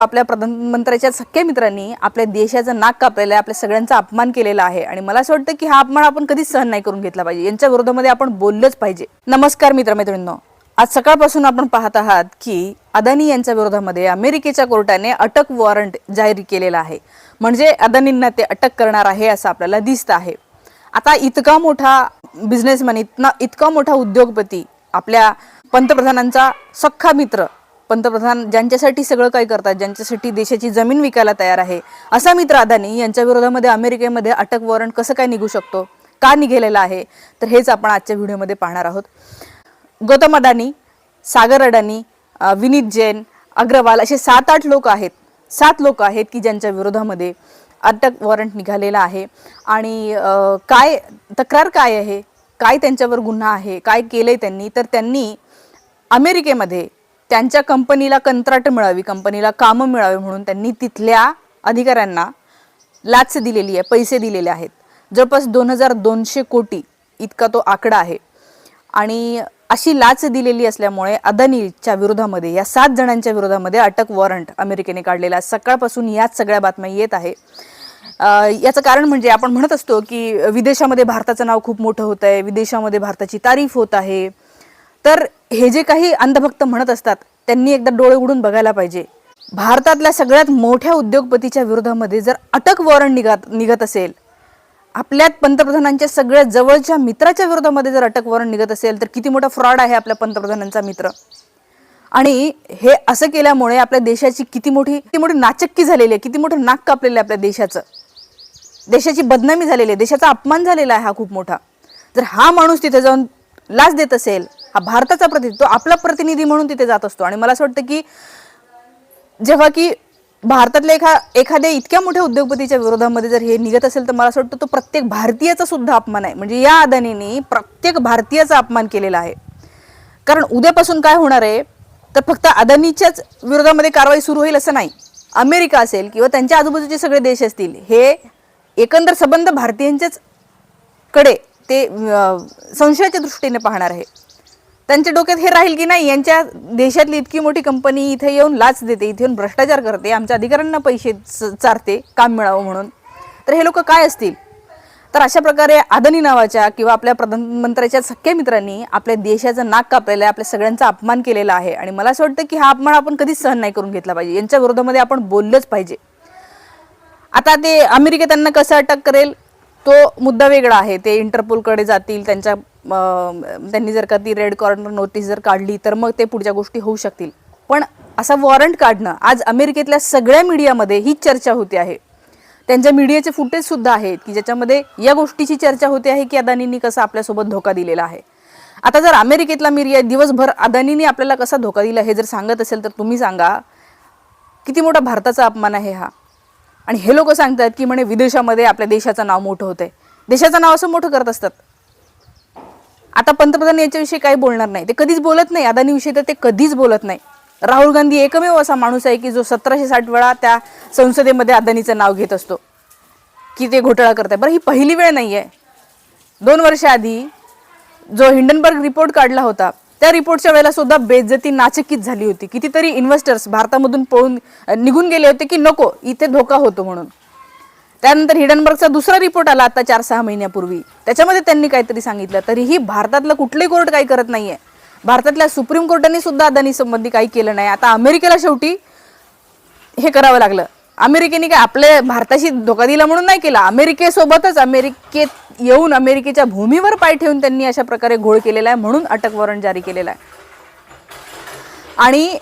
आपल्या प्रधानमंत्र्याच्या सख्या मित्रांनी आपल्या देशाचं नाक कापलेलं आहे आपल्या सगळ्यांचा अपमान केलेला आहे आणि मला असं वाटतं की हा अपमान आपण कधीच सहन नाही करून घेतला पाहिजे. यांच्या विरोधामध्ये आपण बोललंच पाहिजे. नमस्कार मित्रमैत्रिणींनो. आज सकाळपासून आपण पाहत आहात की अदानी यांच्या विरोधामध्ये अमेरिकेच्या कोर्टाने अटक वॉरंट जाहीर केलेला आहे. म्हणजे अदानींना ते अटक करणार आहे असं आपल्याला दिसतं आहे. आता इतका मोठा बिझनेसमॅन इतना इतका मोठा उद्योगपती आपल्या पंतप्रधानांचा सख्खा मित्र पंतप्रधान ज्यांच्यासाठी सगळं काही करतात ज्यांच्यासाठी देशाची जमीन विकायला तयार आहे असा मित्र अदानी यांच्या विरोधामध्ये अमेरिकेमध्ये अटक वॉरंट कसं काय निघू शकतो का निघालेला आहे तर हेच आपण आजच्या व्हिडिओमध्ये पाहणार आहोत. गौतम अडानी सागर अडानी विनीत जैन अग्रवाल असे सात आठ लोक आहेत सात लोक आहेत की ज्यांच्या विरोधामध्ये अटक वॉरंट निघालेला आहे. आणि काय तक्रार काय आहे काय त्यांच्यावर गुन्हा आहे काय केलं आहे त्यांनी तर त्यांनी अमेरिकेमध्ये त्यांच्या कंपनीला कंत्राट मिळावी कंपनीला कामं मिळावी म्हणून त्यांनी तिथल्या अधिकाऱ्यांना लाच दिलेली आहे पैसे दिलेले आहेत. जवळपास दोन हजार दोनशे कोटी इतका तो आकडा आहे. आणि अशी लाच दिलेली असल्यामुळे अदानीच्या विरोधामध्ये या सात जणांच्या विरोधामध्ये अटक वॉरंट अमेरिकेने काढलेला सकाळपासून याच सगळ्या बातम्या येत आहे. याचं कारण म्हणजे आपण म्हणत असतो की विदेशामध्ये भारताचं नाव खूप मोठं होत आहे विदेशामध्ये भारताची तारीफ होत आहे. तर हे जे काही अंधभक्त म्हणत असतात त्यांनी एकदा डोळे उघडून बघायला पाहिजे. भारतातल्या सगळ्यात मोठ्या उद्योगपतीच्या विरोधामध्ये जर अटक वॉरंट निघत निघत असेल आपल्या पंतप्रधानांच्या सगळ्यात जवळच्या मित्राच्या विरोधामध्ये जर अटक वॉरंट निघत असेल तर किती मोठा फ्रॉड आहे आपल्या पंतप्रधानांचा मित्र. आणि हे असं केल्यामुळे आपल्या देशाची किती मोठी किती मोठी नाचक्की झालेली आहे किती मोठं नाक कापलेलं आहे आपल्या देशाचं. देशाची बदनामी झालेली आहे देशाचा अपमान झालेला आहे हा खूप मोठा. जर हा माणूस तिथे जाऊन लाच देत असेल हा भारताचा प्रतिनिधी तो आपला प्रतिनिधी म्हणून तिथे जात असतो. आणि मला असं वाटतं की जेव्हा की भारतातल्या एखा एखाद्या इतक्या मोठ्या उद्योगपतीच्या विरोधामध्ये जर हे निघत असेल तर मला असं वाटतं तो प्रत्येक भारतीयाचा सुद्धा अपमान आहे. म्हणजे या अदानीने प्रत्येक भारतीयाचा अपमान केलेला आहे. कारण उद्यापासून काय होणार आहे तर फक्त अदानीच्याच विरोधामध्ये कारवाई सुरू होईल असं नाही. अमेरिका असेल किंवा त्यांच्या आजूबाजूचे सगळे देश असतील हे एकंदर संबंध भारतीयांच्याच कडे ते अं, संशयाच्या दृष्टीने पाहणार आहे. त्यांच्या डोक्यात हे राहील की नाही यांच्या देशातली इतकी मोठी कंपनी इथे येऊन लाच देते इथे येऊन भ्रष्टाचार करते आमच्या अधिकाऱ्यांना पैसे च- चारते काम मिळावं म्हणून. तर हे लोक काय असतील? तर अशा प्रकारे आदनी नावाच्या किंवा आपल्या प्रधानमंत्र्याच्या सख्या मित्रांनी आपल्या देशाचं नाक कापलेलं आहे आपल्या सगळ्यांचा अपमान केलेला आहे. आणि मला असं वाटतं की हा अपमान आपण कधीच सहन नाही करून घेतला पाहिजे. यांच्या विरोधामध्ये आपण बोललंच पाहिजे. आता ते अमेरिका त्यांना कसं अटक करेल? तो मुद्दा वेगळा आहे. ते इंटरपोलकडे जातील त्यांच्या त्यांनी जर का ती रेड कॉर्नर नोटीस जर काढली तर मग ते पुढच्या गोष्टी होऊ शकतील. पण असा वॉरंट काढणं आज अमेरिकेतल्या सगळ्या मीडियामध्ये ही चर्चा होते आहे. त्यांच्या मीडियाचे फुटेज सुद्धा आहेत की ज्याच्यामध्ये या गोष्टीची चर्चा होते आहे की अदानींनी कसा आपल्यासोबत धोका दिलेला आहे. आता जर अमेरिकेतला मीडिया दिवसभर अदानींनी आपल्याला कसा धोका दिला हे जर सांगत असेल तर तुम्ही सांगा. किती मोठा भारताचा अपमान आहे हा. आणि हे लोक सांगतात की म्हणे विदेशामध्ये आपल्या देशाचं नाव मोठं होतंय. देशाचं नाव असं मोठं करत असतात. आता पंतप्रधान याच्याविषयी काही बोलणार नाही. ते कधीच बोलत नाही. अदानीविषयी तर ते कधीच बोलत नाही. राहुल गांधी एकमेव असा माणूस आहे की जो सतराशे साठ वेळा त्या संसदेमध्ये अदानीचं नाव घेत असतो. की ते घोटाळा करत आहे. बरं ही पहिली वेळ नाही आहे दोन वर्षाआधी जो हिंडनबर्ग रिपोर्ट काढला होता त्या रिपोर्टच्या वेळेला सुद्धा बेइज्जती नाचकीत झाली होती. कितीतरी इन्व्हेस्टर्स भारतामधून पळून निघून गेले होते की नको इथे धोका होतो म्हणून. त्यानंतर हिडनबर्गचा दुसरा रिपोर्ट आला आता चार सहा महिन्यापूर्वी. त्याच्यामध्ये त्यांनी काहीतरी सांगितलं तरीही भारतातलं कुठलंही कोर्ट काही करत नाहीये. भारतातल्या सुप्रीम कोर्टाने सुद्धा अदानी संबंधी काही केलं नाही. आता अमेरिकेला शेवटी हे करावं लागलं. अमेरिकेने काय आपल्या भारताशी धोका दिला म्हणून नाही केला. अमेरिकेसोबतच अमेरिकेत येऊन अमेरिकेच्या भूमीवर पाय ठेवून त्यांनी अशा प्रकारे घोळ केलेला आहे म्हणून अटक वॉरंट जारी केलेला आहे. आणि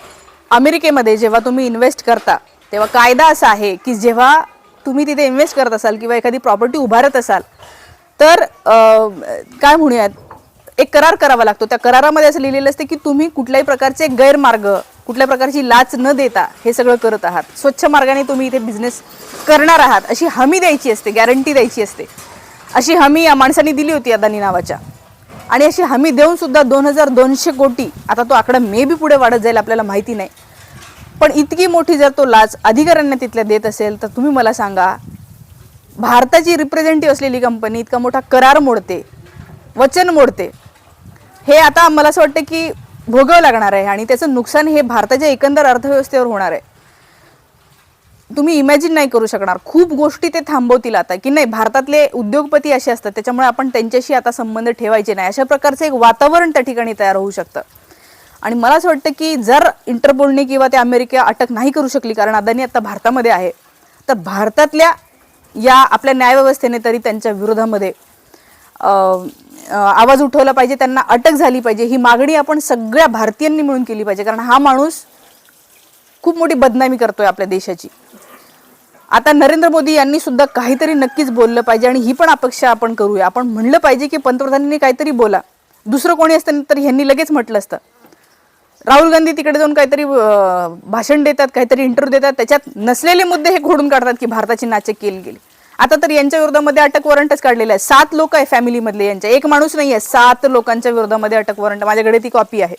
अमेरिकेमध्ये जेव्हा तुम्ही इन्व्हेस्ट करता तेव्हा कायदा असा आहे की जेव्हा तुम्ही तिथे इन्व्हेस्ट करत असाल किंवा एखादी प्रॉपर्टी उभारत असाल तर काय म्हणूयात? एक करार करावा लागतो. त्या करारामध्ये असं लिहिलेलं असते की तुम्ही कुठल्याही प्रकारचे गैरमार्ग कुठल्या प्रकारची लाच न देता हे सगळं करत आहात. स्वच्छ मार्गाने तुम्ही इथे बिझनेस करणार आहात अशी हमी द्यायची असते गॅरंटी द्यायची असते. अशी हमी या माणसाने दिली होती अदानी नावाच्या. आणि अशी हमी देऊन सुद्धा दोन हजार दोनशे कोटी आता तो आकडा मे बी पुढे वाढत जाईल आपल्याला माहिती नाही. पण इतकी मोठी जर तो लाच अधिकाऱ्यांना तिथल्या देत असेल तर तुम्ही मला सांगा भारताची रिप्रेझेंटेटिव्ह असलेली कंपनी इतका मोठा करार मोडते वचन मोडते हे आता मला असं वाटतं की भोगावं लागणार आहे आणि त्याचं नुकसान हे भारताच्या एकंदर अर्थव्यवस्थेवर होणार आहे. तुम्ही इमॅजिन नाही करू शकणार. खूप गोष्टी ते थांबवतील आता की नाही भारतातले उद्योगपती असे असतात त्याच्यामुळे आपण त्यांच्याशी आता संबंध ठेवायचे नाही. अशा प्रकारचं एक वातावरण त्या ठिकाणी तयार होऊ शकतं. आणि मला असं वाटतं की जर इंटरपोलने किंवा ते अमेरिका अटक नाही करू शकली कारण अदानी आता भारतामध्ये आहे तर भारतातल्या या आपल्या न्यायव्यवस्थेने तरी त्यांच्या विरोधामध्ये आवाज उठवला पाहिजे त्यांना अटक झाली पाहिजे. ही मागणी आपण सगळ्या भारतीयांनी मिळून केली पाहिजे. कारण हा माणूस खूप मोठी बदनामी करतोय आपल्या देशाची. आता नरेंद्र मोदी यांनी सुद्धा काहीतरी नक्कीच बोललं पाहिजे आणि ही पण अपेक्षा आपण करूया. आपण म्हणलं पाहिजे की पंतप्रधानांनी काहीतरी बोला. दुसरं कोणी असतं तर ह्यांनी लगेच म्हटलं असतं. राहुल गांधी तिकडे जाऊन काहीतरी भाषण देतात काहीतरी इंटरव्ह्यू देतात. त्याच्यात नसलेले मुद्दे हे घोडून काढतात की भारताची नाचक केली गेली. आता तर यांच्या विरोधामध्ये अटक वॉरंटच काढलेलं आहे सात लोक आहे फॅमिलीमधले यांच्या. एक माणूस नाही आहे. सात लोकांच्या विरोधामध्ये अटक वॉरंट. माझ्याकडे ती कॉपी आहे.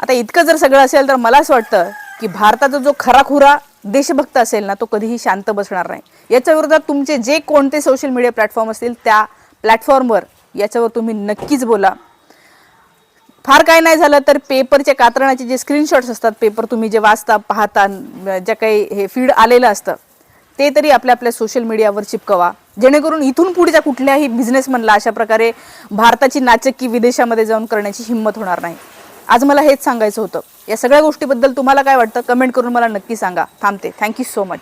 आता इतकं जर सगळं असेल तर मला असं वाटतं की भारताचा जो खराखुरा देशभक्त असेल ना तो कधीही शांत बसणार नाही. याच्या विरोधात तुमचे जे कोणते सोशल मीडिया प्लॅटफॉर्म असतील त्या प्लॅटफॉर्मवर याच्यावर तुम्ही नक्कीच बोला. फार काय नाही झालं तर पेपरच्या कात्रणाचे जे स्क्रीनशॉट्स असतात पेपर तुम्ही जे वाचता पाहता ज्या काही हे फीड आलेलं असतं ते तरी आपल्या आपल्या सोशल मीडियावर चिपकवा. जेणेकरून इथून पुढच्या कुठल्याही बिझनेसमनला अशा प्रकारे भारताची नाचक्की विदेशामध्ये जाऊन करण्याची हिंमत होणार नाही. आज मला हेच सांगायचं होतं. या सगळ्या गोष्टीबद्दल तुम्हाला काय वाटतं? कमेंट करून मला नक्की सांगा. थांबते. Thank you so much